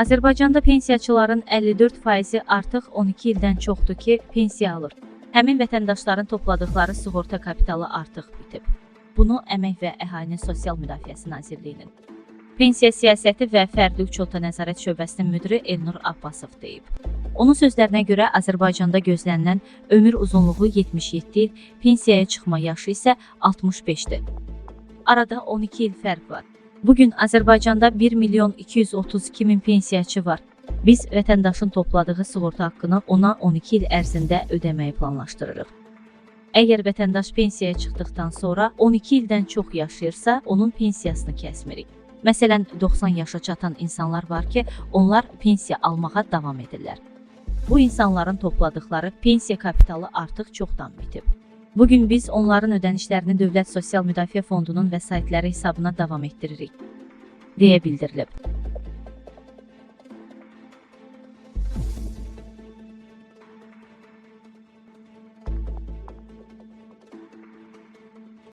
Azərbaycanda pensiyaçıların 54%-i artıq 12 ildən çoxdur ki, pensiya alır. Həmin vətəndaşların topladıqları sığorta kapitalı artıq bitib. Bunu Əmək və Əhalinin Sosial Müdafiəsi Nazirliyinin Pensiya Siyasəti və Fərdi Uçota Nəzarət Şöbəsinin müdiri Elnur Abbasov deyib. Onun sözlərinə görə Azərbaycanda gözlənilən ömür uzunluğu 77 il, pensiyaya çıxma yaşı isə 65-dir. Arada 12 il fərq var. Bu gün Azərbaycanda 1 milyon 232 min pensiyaçı var. Biz vətəndaşın topladığı sığorta haqqını ona 12 il ərzində ödəməyi planlaşdırırıq. Əgər vətəndaş pensiyaya çıxdıqdan sonra 12 ildən çox yaşayırsa, onun pensiyasını kəsmirik. Məsələn, 90 yaşa çatan insanlar var ki, onlar pensiya almağa davam edirlər. Bu insanların topladıkları pensiya kapitalı artıq çoxdan bitib. Bu gün biz onların ödənişlərini Dövlət Sosial Müdafiə Fondunun vəsaitləri hesabına davam etdiririk, deyə bildirilib.